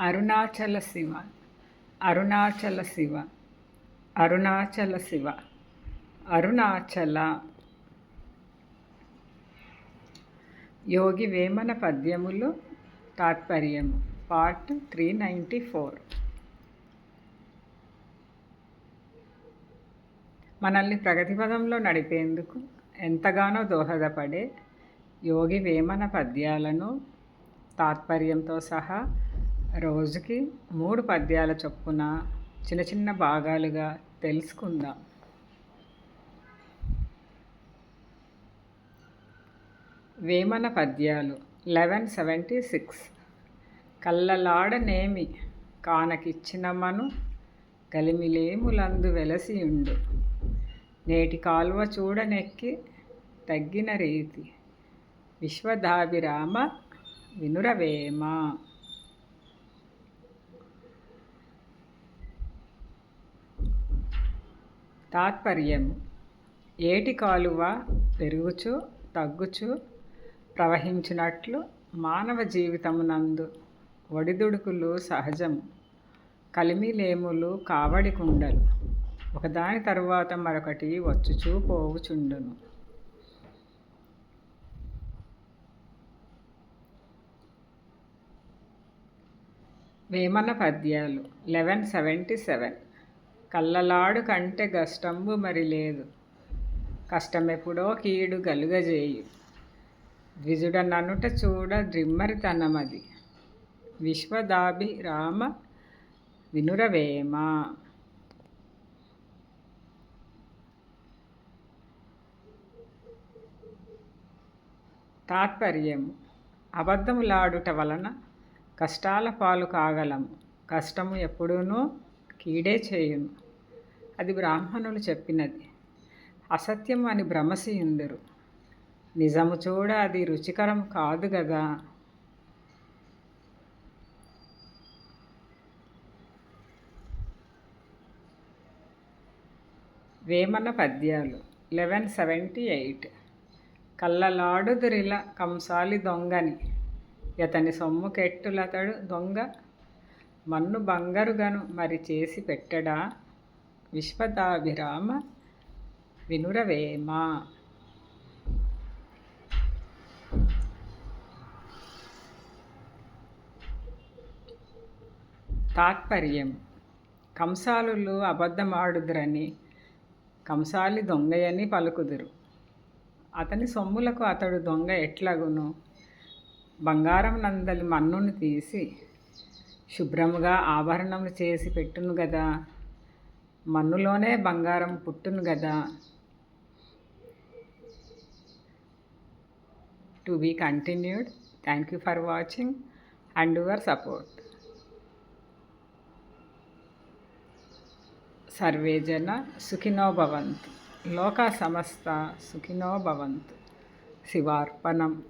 అరుణాచల శివ. అరుణాచల శివ. అరుణాచల శివ. అరుణాచల. యోగి వేమన పద్యములు తాత్పర్యము. Part three ninety four. మనల్ని ప్రగతి పదంలో నడిపేందుకు ఎంతగానో దోహదపడే యోగి వేమన పద్యాలను తాత్పర్యంతో సహా రోజుకి మూడు పద్యాల చొప్పున చిన్న చిన్న భాగాలుగా తెలుసుకుందాం. వేమన పద్యాలు లెవెన్ సెవెంటీ సిక్స్. కళ్ళలాడనేమి కానకిచ్చిన మను వెలసియుండు. నేటి కాలువ చూడనెక్కి తగ్గిన రీతి. విశ్వదాభిరామ వినురవేమ. తాత్పర్యం. ఏటి కాలువ పెరుగుచు తగ్గుచు ప్రవహించినట్లు మానవ జీవితమునందు ఒడిదుడుకులు సహజం. కలిమిలేములు కావడి కుండలు. ఒకదాని తరువాత మరొకటి వచ్చుచూ పోవుచుండును. వేమన పద్యాలు లెవెన్ సెవెంటీ సెవెన్. కళ్ళలాడు కంటే గష్టంబు మరి లేదు. కష్టమెప్పుడో కీడు గలుగజేయు. ద్విజుడ ననుట చూడ ద్రిమ్మరితనమది. విశ్వదాభి రామ వినురవేమ. తాత్పర్యము. అబద్ధములాడుట వలన కష్టాల పాలు కాగలము. కష్టము ఎప్పుడూనూ కీడే చేయును. అది బ్రాహ్మణులు చెప్పినది. అసత్యం అని భ్రమసియుందరు నిజము చూడ అది రుచికరం కాదు కదా వేమన పద్యాలు లెవెన్ సెవెంటీ ఎయిట్. కళ్ళలాడుదురిల కంసాలి దొంగని. ఇతని సొమ్ము కెట్టులతడు దొంగ మన్ను బంగారుగను మరి చేసి పెట్టడా? విశ్వదాభిరామ వినురవేమ? తాత్పర్యం. కంసాలులు అబద్ధమాడుదురని కంసాలి దొంగయని పలుకుదురు. అతని సొమ్ములకు అతడు దొంగ ఎట్లగును? బంగారం నందలి మన్నును తీసి శుభ్రముగా ఆభరణములు చేసి పెట్టును గదా. మన్నులోనే బంగారం పుట్టును గదా. To be continued. Thank you for watching and your support. Survey జన సుఖినో భవంతు. లోక సమస్త సుఖినో భవంతు. శివార్పణం.